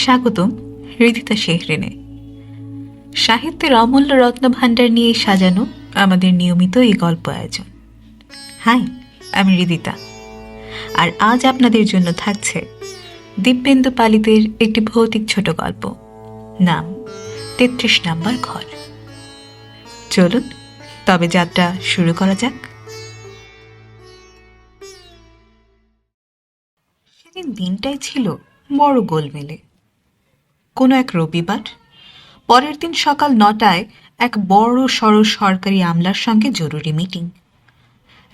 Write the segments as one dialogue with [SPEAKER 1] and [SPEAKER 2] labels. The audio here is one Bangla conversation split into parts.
[SPEAKER 1] স্বাগতম হৃদিতা শেহরেনে। সাহিত্যের অমূল্য রত্ন ভাণ্ডার নিয়ে সাজানো আমাদের নিয়মিত এই গল্প আয়োজন। হাই, আমি হৃদিতা। আর আজ আপনাদের জন্য থাকছে দিব্যেন্দু পালিতের একটি ভৌতিক ছোট গল্প। নাম, তেত্রিশ নাম্বার ঘর। চলুন, তবে যাত্রা শুরু করা যাক। সেদিন দিনটাই ছিল বড় গোলমেলে। কোনো এক রবিবার, পরের দিন সকাল নটায় এক বড় সড় সরকারি আমলার সঙ্গে জরুরি মিটিং।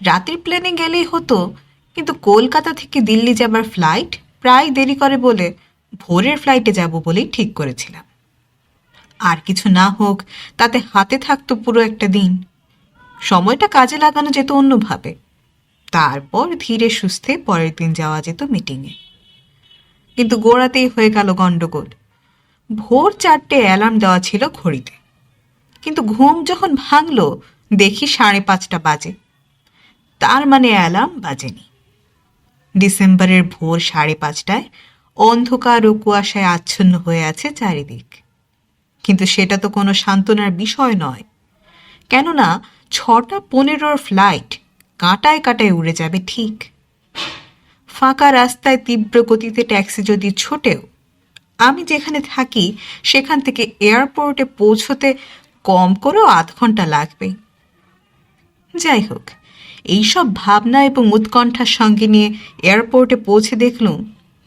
[SPEAKER 1] রাতের প্লেনে গেলেই হতো, কিন্তু কলকাতা থেকে দিল্লি যাবার ফ্লাইট প্রায় দেরি করে বলে ভোরের ফ্লাইটে যাব বলেই ঠিক করেছিলাম। আর কিছু না হোক, তাতে হাতে থাকতো পুরো একটা দিন। সময়টা কাজে লাগানো যেত অন্যভাবে। তারপর ধীরে সুস্থে পরের দিন যাওয়া যেত মিটিংয়ে। কিন্তু গোড়াতেই হয়ে গেল গন্ডগোল ভোর চারটে অ্যালার্ম দেওয়া ছিল ঘড়িতে। কিন্তু ঘুম যখন ভাঙলো, দেখি সাড়ে পাঁচটা বাজে। তার মানে অ্যালার্ম বাজেনি। ডিসেম্বরের ভোর সাড়ে পাঁচটায় অন্ধকার ও কুয়াশায় আচ্ছন্ন হয়ে আছে চারিদিক। কিন্তু সেটা তো কোনো সান্ত্বনার বিষয় নয়। কেননা ছটা পনেরোর ফ্লাইট কাঁটায় কাঁটায় উড়ে যাবে ঠিক। ফাঁকা রাস্তায় তীব্র গতিতে ট্যাক্সি যদি ছোটেও আমি যেখানে থাকি, সেখান থেকে এয়ারপোর্টে পৌঁছতে কম করেও আধ ঘণ্টা লাগবে। যাই হোক, এইসব ভাবনা এবং উৎকণ্ঠার সঙ্গে নিয়ে এয়ারপোর্টে পৌঁছে দেখলুম,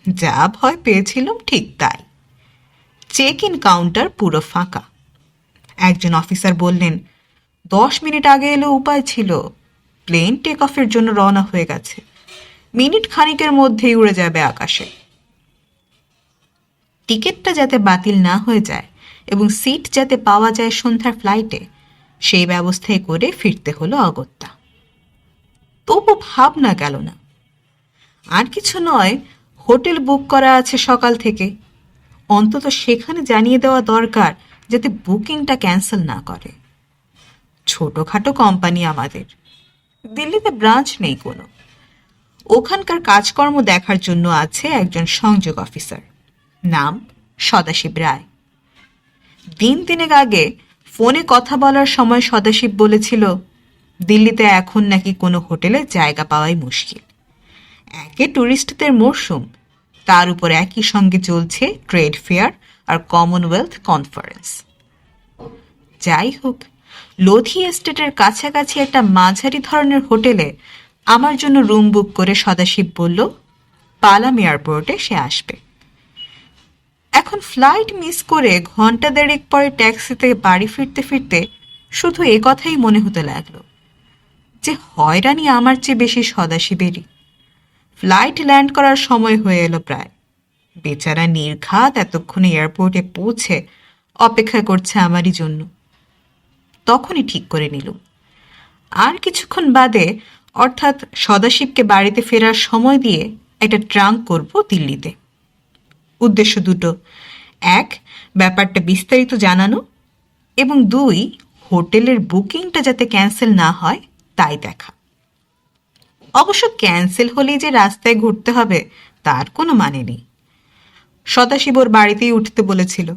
[SPEAKER 1] যা ভয় পেয়েছিলাম ঠিক তাই। চেক ইন কাউন্টার পুরো ফাঁকা। একজন অফিসার বললেন, দশ মিনিট আগে এলে উপায় ছিল, প্লেন টেক অফের জন্য রওনা হয়ে গেছে। মিনিট খানিকের মধ্যেই উড়ে যাবে আকাশে। টিকিটটা যাতে বাতিল না হয়ে যায় এবং সিট যাতে পাওয়া যায় সন্ধ্যার ফ্লাইটে সেই ব্যবস্থায় করে ফিরতে হলো অগত্যা। তবু ভাবনা গেল না। আর কিছু নয়, হোটেল বুক করা আছে সকাল থেকে। অন্তত সেখানে জানিয়ে দেওয়া দরকার যাতে বুকিংটা ক্যান্সেল না করে। ছোটোখাটো কোম্পানি আমাদের। দিল্লিতে ব্রাঞ্চ নেই কোনো। ওখানকার কাজকর্ম দেখার জন্য আছে একজন সংযোগ অফিসার। নাম সদাশিব রায়। দিন তিনেক আগে ফোনে কথা বলার সময় সদাশিব বলেছিল, দিল্লিতে এখন নাকি কোনো হোটেলে জায়গা পাওয়াই মুশকিল। একে ট্যুরিস্টদের মরশুম তার উপর একই সঙ্গে চলছে ট্রেড ফেয়ার আর কমনওয়েলথ কনফারেন্স। যাই হোক, লোধি এস্টেটের কাছাকাছি একটা মাঝারি ধরনের হোটেলে আমার জন্য রুম বুক করে সদাশিব বলল, পালাম এয়ারপোর্টে, সে আসবে। এখন ফ্লাইট মিস করে ঘণ্টা দেড়েক পরে ট্যাক্সিতে বাড়ি ফিরতে ফিরতে শুধু এ কথাই মনে হতে লাগল যে হয়রানি আমার চেয়ে বেশি সদাশিবেরই। ফ্লাইট ল্যান্ড করার সময় হয়ে এলো প্রায়। বেচারা নির্ঘাত এতক্ষণে এয়ারপোর্টে পৌঁছে অপেক্ষা করছে আমারই জন্য। তখনই ঠিক করে নিলুম আর কিছুক্ষণ বাদে অর্থাৎ সদাশিবকে বাড়িতে ফেরার সময় দিয়ে একটা ট্রাঙ্ক করব দিল্লিতে। উদ্দেশ্য দুটো। এক, ব্যাপারটা বিস্তারিত জানানো এবং দুই, হোটেলের বুকিংটা যাতে ক্যান্সেল না হয়, তাই দেখা। অবশ্য ক্যান্সেল হলেই যে রাস্তায় ঘুরতে হবে, তার কোনো মানে নেই। সদাশিবর বাড়িতেই উঠতে বলেছিল।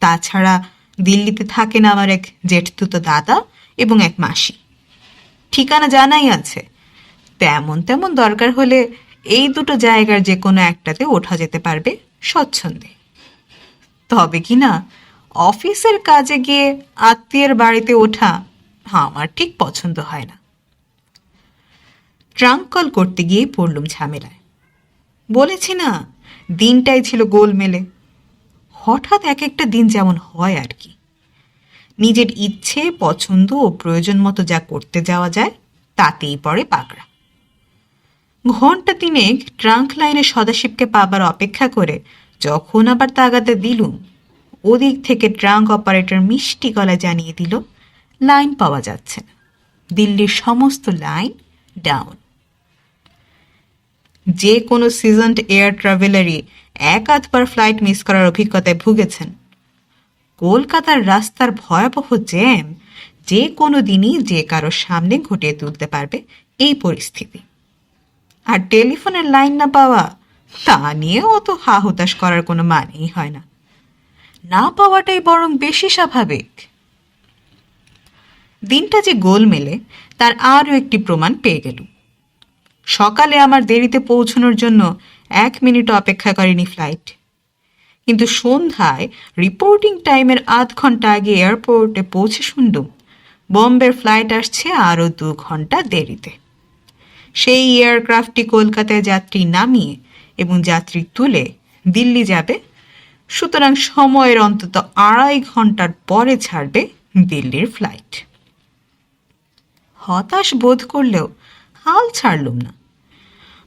[SPEAKER 1] তাছাড়া দিল্লিতে থাকেন আমার এক জেঠতুতো দাদা এবং এক মাসি। ঠিকানা জানাই আছে। তেমন তেমন দরকার হলে এই দুটো জায়গার যে কোনো একটাতে ওঠা যেতে পারবে। স্বচ্ছন্দে। তবে কি না, অফিসের কাজে গিয়ে আত্মীয়ের বাড়িতে ওঠা আমার ঠিক পছন্দ হয় না। ট্রাঙ্ক কল করতে গিয়ে পড়লুম ঝামেলায়। বলেছি না, দিনটাই ছিল গোলমেলে। হঠাৎ এক একটা দিন যেমন হয় আর কি। নিজের ইচ্ছে, পছন্দ ও প্রয়োজন মতো যা করতে যাওয়া যায়, তাতেই পড়ে পাকড়া। ঘণ্টা তিনেক ট্রাঙ্ক লাইনে সদাশিবকে পাবার অপেক্ষা করে যখন আবার তাগাদে দিলুম, ওদিক থেকে ট্রাঙ্ক অপারেটর মিষ্টি গলায় জানিয়ে দিল, লাইন পাওয়া যাচ্ছে না। দিল্লির সমস্ত লাইন ডাউন. যে কোনো সিজন্ড এয়ার ট্রাভেলারই এক আধবার ফ্লাইট মিস করার অভিজ্ঞতায় ভুগেছেন। কলকাতার রাস্তার ভয়াবহ জ্যাম যে কোনো দিনই যে কারোর সামনে ঘটিয়ে তুলতে পারবে এই পরিস্থিতি। আর টেলিফোনের লাইন না পাওয়া, তা নিয়ে অত হা হুতাশ করার কোনো মানেই হয় না। না পাওয়াটাই বরং বেশি স্বাভাবিক। দিনটা যে গোল মেলে তার আরও একটি প্রমাণ পেয়ে গেল সকালে আমার দেরিতে পৌঁছানোর জন্য এক মিনিট অপেক্ষা করেনি ফ্লাইট। কিন্তু সন্ধ্যায় রিপোর্টিং টাইমের আধ ঘণ্টা আগে এয়ারপোর্টে পৌঁছে শুনলুম, বম্বের ফ্লাইট আসছে আরও দু ঘণ্টা দেরিতে। সেই এয়ারক্রাফটটি কলকাতায় যাত্রী নামিয়ে এবং যাত্রী তুলে দিল্লি যাবে। সুতরাং সময়ের অন্তত আড়াই ঘণ্টার পরে ছাড়বে দিল্লির ফ্লাইট। হতাশ বোধ করলেও হাল ছাড়লুম না।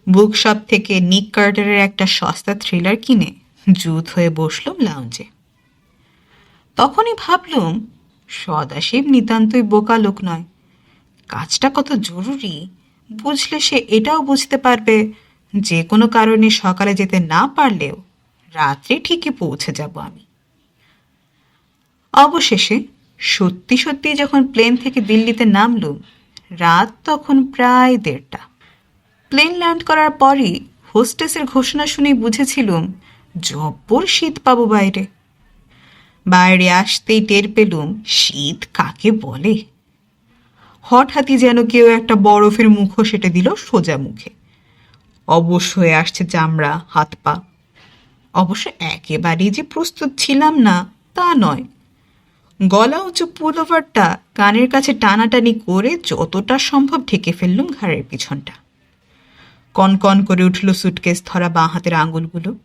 [SPEAKER 1] বুকশপ থেকে নিক কার্টারের একটা সস্তা থ্রিলার কিনে জুত হয়ে বসলুম লাউঞ্জে। তখনই ভাবলুম, সদাশিব নিতান্তই বোকা লোক নয়। কাজটা কত জরুরি? বুঝলে সে এটাও বুঝতে পারবে যে কোনো কারণে সকালে যেতে না পারলেও রাত্রে ঠিকই পৌঁছে যাব আমি। অবশেষে সত্যি সত্যি যখন প্লেন থেকে দিল্লিতে নামলুম, রাত তখন প্রায় দেড়টা। প্লেন ল্যান্ড করার পরই হোস্টেসের ঘোষণা শুনেই বুঝেছিলুম, জব্বর শীত পাবো বাইরে। বাইরে আসতেই টের পেলুম, শীত কাকে বলে? হঠাৎই যেন কেউ একটা বরফের মুখো সেটে দিল সোজা মুখে। অবশ হয়ে আসছে চামড়া, হাত পা। অবশ্য একেবারেই যে প্রস্তুত ছিলাম না, তা নয়। গলা উঁচু পুলোভারটা কানের কাছে টানাটানি করে যতটা সম্ভব ঢেকে ফেললুম ঘাড়ের পিছনটা। কনকন করে উঠল সুটকেস ধরা বাঁ হাতের আঙুলগুলো।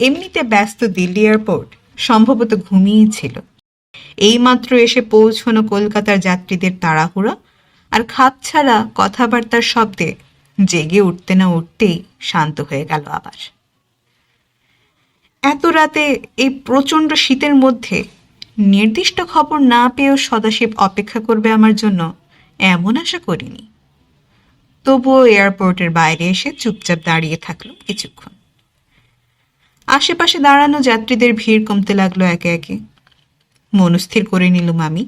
[SPEAKER 1] এমনিতে ব্যস্ত দিল্লি এয়ারপোর্ট সম্ভবত ঘুমিয়েছিল এইমাত্র এসে পৌঁছনো কলকাতার যাত্রীদের তাড়াহুড়া আর খাপ ছাড়া কথাবার্তার শব্দে জেগে উঠতে না উঠতেই শান্ত হয়ে গেল আবার। এত রাতে এই প্রচণ্ড শীতের মধ্যে নির্দিষ্ট খবর না পেয়েও সদাশিব অপেক্ষা করবে আমার জন্য এমন আশা করিনি। তবুও এয়ারপোর্টের বাইরে এসে চুপচাপ দাঁড়িয়ে থাকল কিছুক্ষণ। আশেপাশে দাঁড়ানো যাত্রীদের ভিড় কমতে লাগল একে একে। মনস্থির করে নিলুম আমি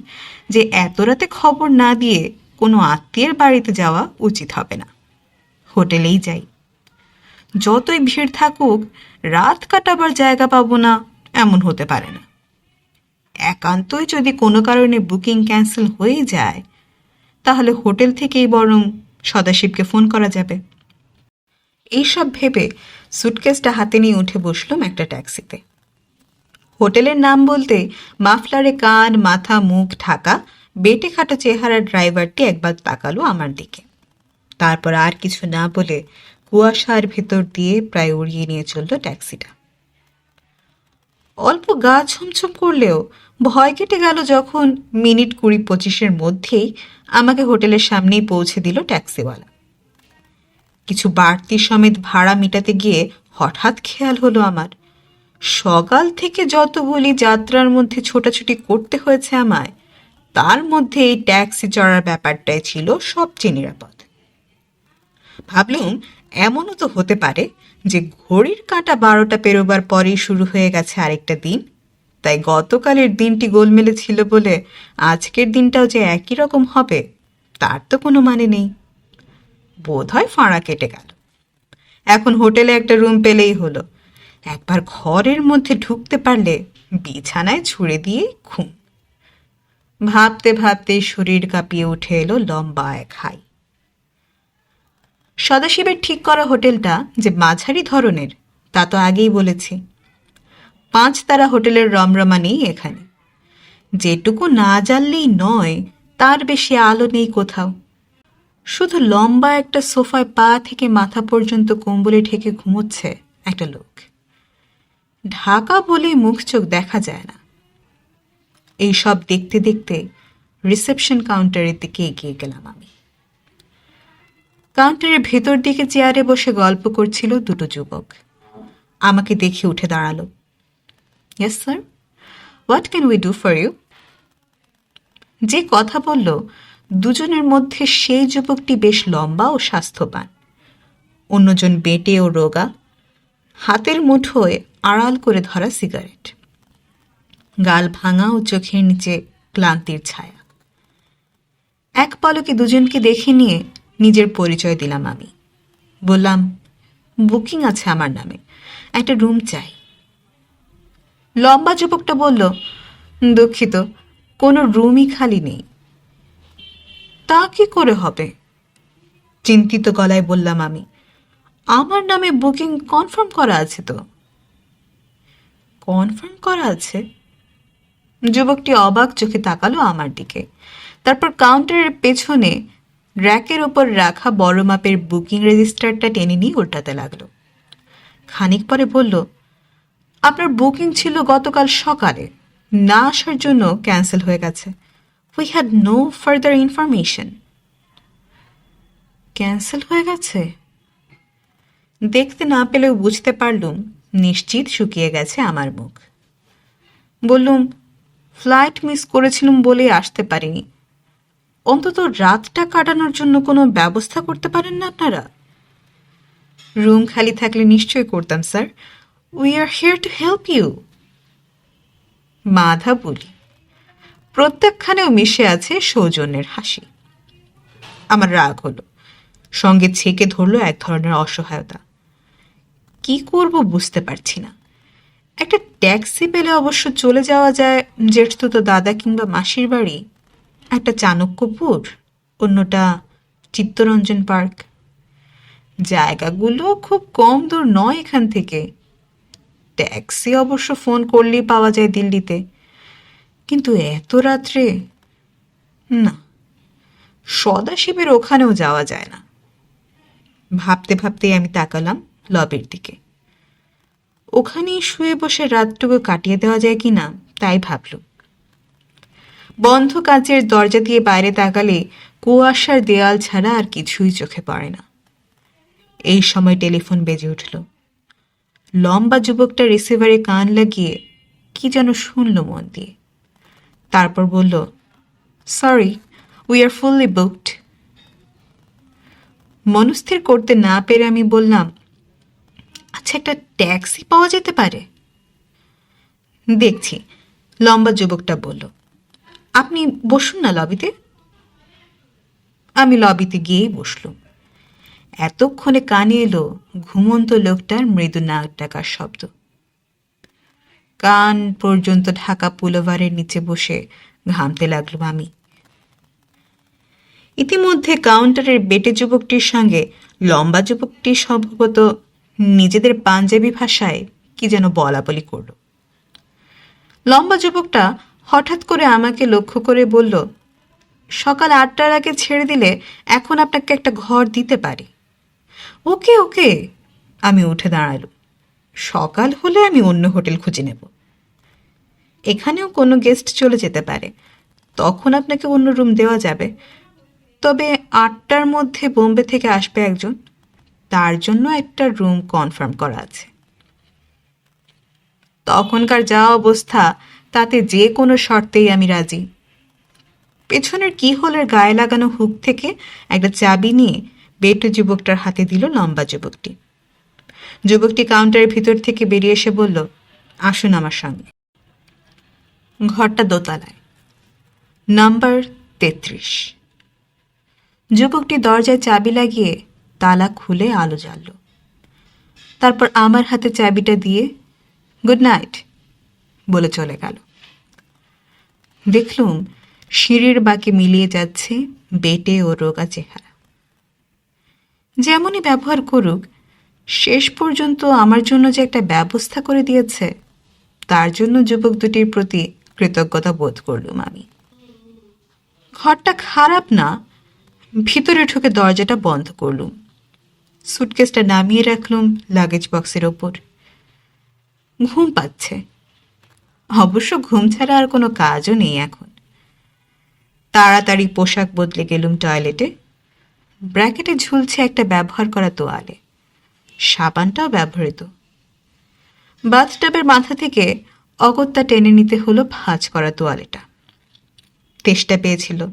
[SPEAKER 1] যে এত রাতে খবর না দিয়ে কোনো আত্মীয়ের বাড়িতে যাওয়া উচিত হবে না। হোটেলেই যাই। যতই ভিড় থাকুক, রাত কাটাবার জায়গা পাবো না, এমন হতে পারে না। একান্তই যদি কোনো কারণে বুকিং ক্যান্সেল হয়ে যায়, তাহলে হোটেল থেকেই বরং সদাশিবকে ফোন করা যাবে। এইসব ভেবে সুটকেসটা হাতে নিয়ে উঠে বসলাম একটা ট্যাক্সিতে। হোটেলের নাম বলতে মাফলারে কান, মাথা, মুখ ঢাকা, বেটে খাটা চেহারার ড্রাইভারটি একবার তাকালো আমার দিকে। তারপর আর কিছু না বলে কুয়াশার ভেতর দিয়ে প্রায় উড়িয়ে নিয়ে চলল ট্যাক্সিটা। অল্প গা ছমছম করলেও ভয় কেটে গেল যখন মিনিট কুড়ি পঁচিশের মধ্যেই আমাকে হোটেলের সামনেই পৌঁছে দিল ট্যাক্সিওয়ালা। কিছু বাড়তি সমেত ভাড়া মেটাতে গিয়ে হঠাৎ খেয়াল হলো আমার। সকাল থেকে যতগুলি যাত্রার মধ্যে ছোটাছুটি করতে হয়েছে আমায়, তার মধ্যে এই ট্যাক্সি চড়ার ব্যাপারটাই ছিল সবচেয়ে নিরাপদ। ভাবলুম, এমনও তো হতে পারে যে ঘড়ির কাঁটা বারোটা পেরোবার পরেই শুরু হয়ে গেছে আরেকটা দিন। তাই গতকালের দিনটি গোলমেলে ছিল বলে আজকের দিনটাও যে একই রকম হবে, তার তো কোনো মানে নেই। বোধ হয় ফাঁড়া কেটে গেল। এখন হোটেলে একটা রুম পেলেই হলো। একবার ঘরের মধ্যে ঢুকতে পারলে বিছানায় ছুড়ে দিয়ে ঘুম। ভাবতে ভাবতে শরীর কাঁপিয়ে উঠে এলো লম্বা এক হাই। সদাশিবের ঠিক করা হোটেলটা যে মাঝারি ধরনের, তা তো আগেই বলেছি। পাঁচ তারা হোটেলের রমরমা নেই এখানে। যেটুকু না জানলেই নয়, তার বেশি আলো নেই কোথাও। শুধু লম্বা একটা সোফায় পা থেকে মাথা পর্যন্ত কম্বলে ঠেকে ঘুমোচ্ছে একটা লোক। ঢাকা বলে মুখ চোখ দেখা যায় না। এই সব দেখতে দেখতে রিসেপশন কাউন্টারের দিকে এগিয়ে গেলাম আমি। কাউন্টারের ভেতর দিকে চেয়ারে বসে গল্প করছিল দুটো যুবক। আমাকে দেখে উঠে দাঁড়াল। Yes sir what can we do for you যে কথা বলল, দুজনের মধ্যে সেই যুবকটি বেশ লম্বা ও স্বাস্থ্যবান। অন্যজন বেটে ও রোগা। হাতের মুঠোয় আড়াল করে ধরা সিগারেট। গাল ভাঙা ও চোখের নিচে ক্লান্তির ছায়া। এক পলকে দুজনকে দেখে নিয়ে নিজের পরিচয় দিলাম আমি। বললাম, বুকিং আছে আমার নামে, একটা রুম চাই। লম্বা যুবকটা বলল, দুঃখিত, কোনো রুমই খালি নেই। তা কি করে হবে? চিন্তিত গলায় বললাম আমি, আমার নামে বুকিং কনফার্ম করা আছে তো। কনফার্ম করা আছে। যুবকটি অবাক চোখে তাকালো আমার দিকে। তারপর কাউন্টারের পেছনে র্যাকের ওপর রাখা বড় মাপের বুকিং রেজিস্টারটা টেনে নিয়ে উল্টাতে লাগল। খানিক পরে বলল, আপনার বুকিং ছিল গতকাল সকালে। না আসার জন্য ক্যান্সেল হয়ে গেছে। We had no further information cancel হয়ে গেছে? দেখতে না পেলেও বুঝতে পারলুম। নিশ্চিত শুকিয়ে গেছে আমার মুখ। বললুম ফ্লাইট মিস করেছিলাম বলে আসতে পারিনি। অন্তত রাতটা কাটানোর জন্য কোনো ব্যবস্থা করতে পারেন না আপনারা? রুম খালি থাকলে নিশ্চয়ই করতাম, sir. We are here to help you মাধা বলি প্রত্যেকখানেও মিশে আছে সৌজন্যের হাসি। আমার রাগ হলো। সঙ্গে ছেকে ধরলো এক ধরনের অসহায়তা। কি করব বুঝতে পারছি না। একটা ট্যাক্সি পেলে অবশ্য চলে যাওয়া যায় জেঠতো তো দাদা কিংবা মাসির বাড়ি। একটা চাণক্যপুর, অন্যটা চিত্তরঞ্জন পার্ক। জায়গাগুলো খুব কম দূর নয় এখান থেকে। ট্যাক্সি অবশ্য ফোন করলেই পাওয়া যায় দিল্লিতে। কিন্তু এত রাত্রে না, সদাশিবের ওখানেও যাওয়া যায় না। ভাবতে ভাবতেই আমি তাকালাম। লবির দিকে। ওখানেই শুয়ে বসে রাতটুকু কাটিয়ে দেওয়া যায় কি না, তাই ভাবল। বন্ধ কাঁচের দরজা দিয়ে বাইরে তাকালে কুয়াশার দেয়াল ছাড়া আর কিছুই চোখে পড়ে না। এই সময় টেলিফোন বেজে উঠল। লম্বা যুবকটা রিসিভারে কান লাগিয়ে কি যেন শুনল মন দিয়ে। তারপর বলল sorry we are fully booked মনস্থির করতে না পেরে আমি বললাম আচ্ছা একটা ট্যাক্সি পাওয়া যেতে পারে? দেখছি, লম্বা যুবকটা বলল, আপনি বসুন না লবিতে। আমি লবিতে গিয়েই বসলুম। এতক্ষণে কানে এলো ঘুমন্ত লোকটার মৃদু নাক ডাকার শব্দ। কান পর্যন্ত ঢাকা পুলোভারের নিচে বসে ঘামতে লাগলাম আমি। ইতিমধ্যে কাউন্টারের বেটে যুবকটির সঙ্গে লম্বা যুবকটি সম্ভবত নিজেদের পাঞ্জাবি ভাষায় কি যেন বলা বলি করল। লম্বা যুবকটা হঠাৎ করে আমাকে লক্ষ্য করে বলল, সকাল আটটার আগে ছেড়ে দিলে এখন আপনাকে একটা ঘর দিতে পারি। ওকে ওকে, আমি উঠে দাঁড়ালুম। সকাল হলে আমি অন্য হোটেল খুঁজে নেব। এখানেও কোনো গেস্ট চলে যেতে পারে। তখন আপনাকে অন্য রুম দেওয়া যাবে। তবে আটটার মধ্যে বোম্বে থেকে আসবে একজন। তার জন্য একটা রুম কনফার্ম করা আছে। তখনকার যা অবস্থা, তাতে যে কোনো শর্তেই আমি রাজি। পেছনের কি হলের গায়ে লাগানো হুক থেকে একটা চাবি নিয়ে বেটু যুবকটার হাতে দিল লম্বা যুবকটি। যুবকটি কাউন্টারের ভিতর থেকে বেরিয়ে এসে বলল, আসুন আমার সঙ্গে। ঘরটা দোতলায়। নাম্বার তেত্রিশ। যুবকটি দরজায় চাবি লাগিয়ে তালা খুলে আলো জ্বালল। তারপর আমার হাতে চাবিটা দিয়ে, গুড নাইট, বলে চলে গেল। দেখলুম সিঁড়ির বাঁকে মিলিয়ে যাচ্ছে বেটে ও রোগা চেহারা। যেমনই ব্যবহার করুক, শেষ পর্যন্ত আমার জন্য যে একটা ব্যবস্থা করে দিয়েছে, তার জন্য যুবক দুটির প্রতি কৃতজ্ঞতা বোধ করলুম আমি। ঘরটা খারাপ না, ভিতরে ঢুকে দরজাটা বন্ধ করলুম। সুটকেসটা নামিয়ে রাখলুম লাগেজ বক্সের ওপর। ঘুম পাচ্ছে। অবশ্য ঘুম ছাড়া আর কোনো কাজও নেই এখন। তাড়াতাড়ি পোশাক বদলে গেলুম টয়লেটে ব্র্যাকেটে ঝুলছে একটা ব্যবহার করা তোয়ালে। সাবানটাও ব্যবহৃত। বাথটাবের মাথা থেকে অগত্যা টেনে নিতে হলো ভাঁজ করা তোয়ালেটা। তেষ্টা পেয়েছিল।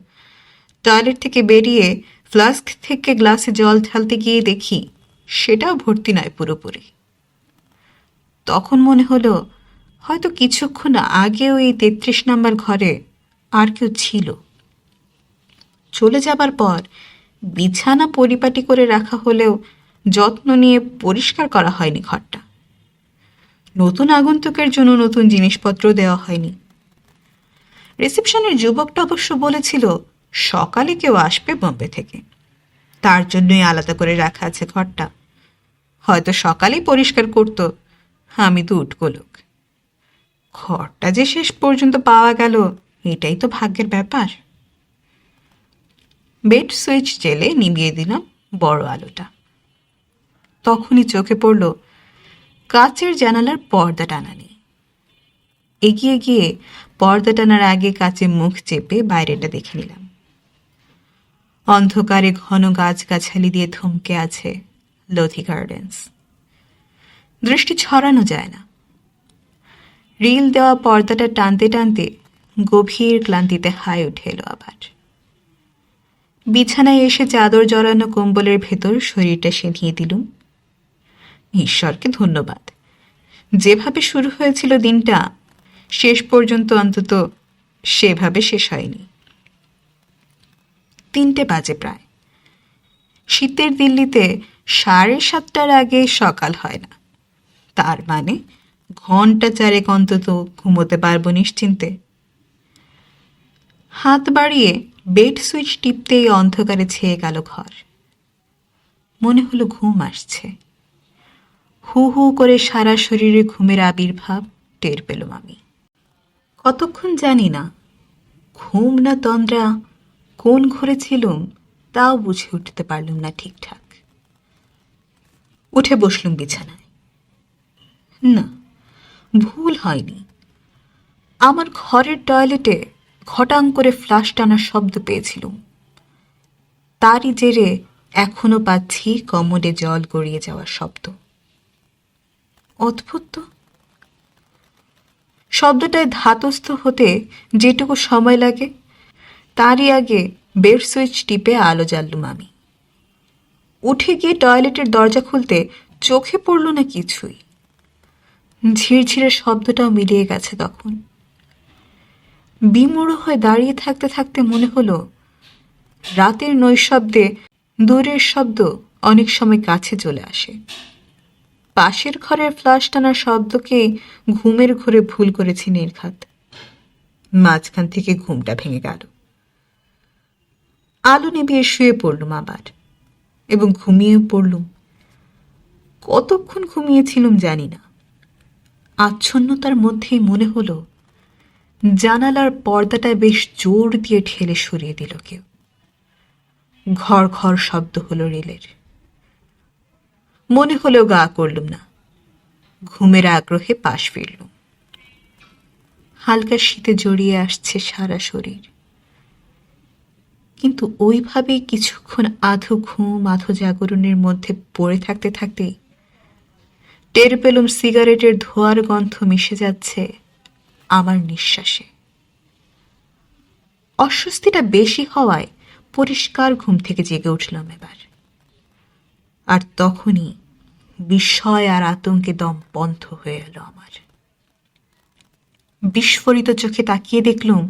[SPEAKER 1] টয়লেট থেকে বেরিয়ে ফ্লাস্ক থেকে গ্লাসে জল ঢালতে গিয়ে দেখি সেটাও ভর্তি নয় পুরোপুরি। তখন মনে হলো, হয়তো কিছুক্ষণ আগেও এই তেত্রিশ নাম্বার ঘরে আর কেউ ছিল। চলে যাবার পর বিছানা পরিপাটি করে রাখা হলেও যত্ন নিয়ে পরিষ্কার করা হয়নি ঘরটা। নতুন আগন্তুকের জন্য নতুন জিনিসপত্র দেওয়া হয়নি। রিসেপশনের যুবকটা অবশ্য বলেছিল সকালে কেউ আসবে বোম্বে থেকে। তার জন্যই আলাদা করে রাখা আছে ঘরটা। হয়তো সকালেই পরিষ্কার করতো। আমি তো উঠবো লোক। ঘরটা যে শেষ পর্যন্ত পাওয়া গেল, এটাই তো ভাগ্যের ব্যাপার। বেড সুইচ জেলে নিভিয়ে দিলাম বড় আলোটা। তখনই চোখে পড়ল কাচের জানালার পর্দা টানা নেই। এগিয়ে গিয়ে পর্দা টানার আগে কাচে মুখ চেপে বাইরেটা দেখে নিলাম। অন্ধকারে ঘন গাছগাছালি দিয়ে থমকে আছে লোধি গার্ডেন্স। দৃষ্টি ছড়ানো যায় না। রিল দেওয়া পর্দাটা টানতে টানতে গভীর ক্লান্তিতে হাই উঠে এলো আবার। বিছানায় এসে চাদর জড়ানো কম্বলের ভেতর শরীরটা সেঁধিয়ে দিলুম। ঈশ্বরকে ধন্যবাদ। যেভাবে শুরু হয়েছিল দিনটা, শেষ পর্যন্ত অন্তত সেভাবে শেষ হয়নি। তিনটে বাজে প্রায়। শীতের দিল্লিতে সাড়ে সাতটার আগে সকাল হয় না। তার মানে ঘণ্টা চারেক অন্তত ঘুমোতে পারব নিশ্চিন্তে। হাত বাড়িয়ে বেড সুইচ টিপতেই অন্ধকারে ছেয়ে গেল ঘর। মনে হলো ঘুম আসছে। হু হু করে সারা শরীরে ঘুমের আবির্ভাব টের পেলাম আমি। কতক্ষণ জানি না, ঘুম না তন্দ্রা কোন ঘরে ছিলুম, তাও বুঝে উঠতে পারলুম না ঠিকঠাক। উঠে বসলুম বিছানায়। না, ভুল হয়নি। আমার ঘরের টয়লেটে ঘটাং করে ফ্লাশ টানার শব্দ পেয়েছিলুম। তারই জেরে এখনও পাচ্ছি কমোডে জল গড়িয়ে যাওয়ার শব্দ। অদ্ভুত তো। শব্দটায় ধাতস্থ হতে যেটুকু সময় লাগে তারই আগে বেড সুইচ টিপে আলো জ্বাললুম আমি উঠে গিয়ে টয়লেটের দরজা খুলতে চোখে পড়ল না কিছুই। ঝিরঝিরে শব্দটাও মিলিয়ে গেছে তখন। বিমূঢ় হয়ে দাঁড়িয়ে থাকতে থাকতে মনে হলো, রাতের নৈশব্দে দূরের শব্দ অনেক সময় কাছে চলে আসে। পাশের ঘরের ফ্লাশ টানার শব্দকেই ঘুমের ঘরে ভুল করেছি নির্ঘাত মাঝখান থেকে ঘুমটা ভেঙে গেল। আলো নিভিয়ে শুয়ে পড়লুম আবার এবং ঘুমিয়ে পড়লুম। কতক্ষণ ঘুমিয়েছিলুম জানি না। আচ্ছন্নতার মধ্যেই মনে হলো, জানালার পর্দাটা বেশ জোর দিয়ে ঠেলে সরিয়ে দিল কেউ। ঘর ঘর শব্দ হলো রেলের মনে হলেও গা করলুম না। ঘুমের আগ্রহে পাশ ফিরলুম। হালকা শীতে জড়িয়ে আসছে সারা শরীর। কিন্তু ওইভাবেই কিছুক্ষণ আধো ঘুম, আধো জাগরণের মধ্যে পড়ে থাকতে থাকতে টের পেলুম সিগারেটের ধোয়ার গন্ধ মিশে যাচ্ছে আমার নিঃশ্বাসে। অস্বস্তিটা বেশি হওয়ায় পরিষ্কার ঘুম থেকে জেগে উঠলাম এবার। আর তখনই বিস্ময় আর আতঙ্কে দম বন্ধ হয়ে এলো আমার। বিস্ফোরিত চোখে তাকিয়ে দেখলুম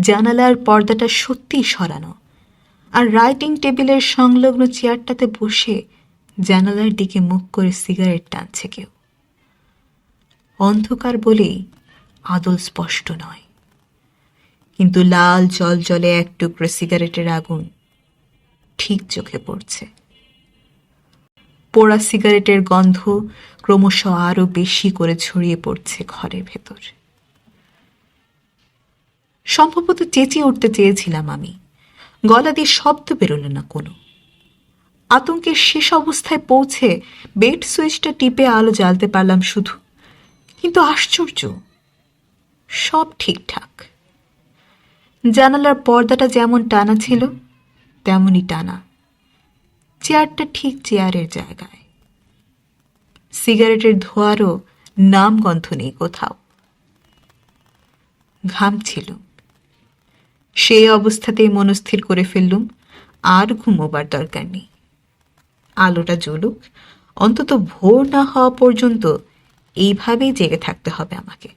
[SPEAKER 1] জানালার পর্দাটা সত্যিই সরানো। আর রাইটিং টেবিলের সংলগ্ন চেয়ারটাতে বসে জানালার দিকে মুখ করে সিগারেট টানছে কেউ। অন্ধকার বলেই আদল স্পষ্ট নয়। কিন্তু লাল জল জলে এক টুকরো সিগারেটের আগুন ঠিক চোখে পড়ছে। পোড়া সিগারেটের গন্ধ ক্রমশ আরও বেশি করে ছড়িয়ে পড়ছে ঘরের ভেতর। সম্ভবত চেঁচিয়ে উঠতে চেয়েছিলাম আমি। গলা দিয়ে শব্দ বেরোলো না কোনো। আতঙ্কের শেষ অবস্থায় পৌঁছে বেড সুইচটা টিপে আলো জ্বালতে পারলাম শুধু। কিন্তু আশ্চর্য, সব ঠিকঠাক। জানালার পর্দাটা যেমন টানা ছিল, তেমনই টানা। চেয়ারটা ঠিক চেয়ারের জায়গায়। সিগারেটের ধোয়ারও নাম গন্ধ নেই কোথাও। ঘাম ছিল। সেই অবস্থাতেই মনস্থির করে ফেললুম। আর ঘুমোবার দরকার নেই। আলোটা জ্বলুক। অন্তত ভোর না হওয়া পর্যন্ত এইভাবেই জেগে থাকতে হবে আমাকে।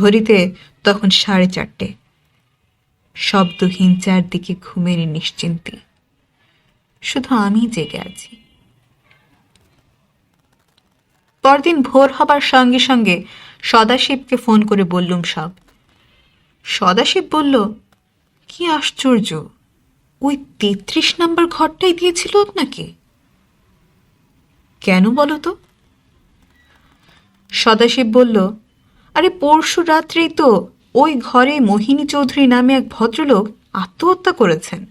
[SPEAKER 1] ঘড়িতে তখন সাড়ে চারটে। শব্দহীন চারদিকে ঘুমের নিশ্চিন্তি। শুধু আমি জেগে আছি। পরদিন ভোর হবার সঙ্গে সঙ্গে সদাশিবকে ফোন করে বললুম সব। সদাশিব বলল, কি আশ্চর্য! ওই তেত্রিশ নাম্বার ঘরটাই দিয়েছিল আপনাকে? কেন বলো তো? সদাশিব বলল, আরে পরশু রাত্রেই তো ওই ঘরে মোহিনী চৌধুরী নামে এক ভদ্রলোক আত্মহত্যা করেছেন।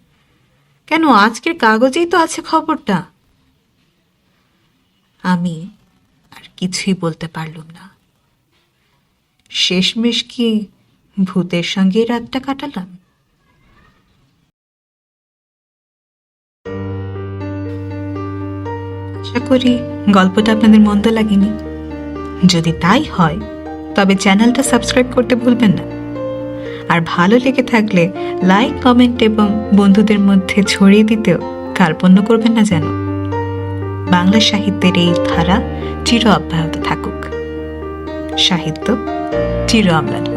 [SPEAKER 1] কেন আজকের কাগজেই তো আছে খবরটা? আমি আর কিছুই বলতে পারলুম না। শেষমেশ কি ভূতের সঙ্গে রাতটা কাটালাম। আশা করি গল্পটা আপনাদের মন্দ লাগেনি। যদি তাই হয়, তবে চ্যানেলটা সাবস্ক্রাইব করতে ভুলবেন না। আর ভালো লেগে থাকলে লাইক, কমেন্ট এবং বন্ধুদের মধ্যে ছড়িয়ে দিতেও কার্পণ্য করবেন না যেন। বাংলা সাহিত্যের এই ধারা চির অব্যাহত থাকুক। সাহিত্য চির অম্লান।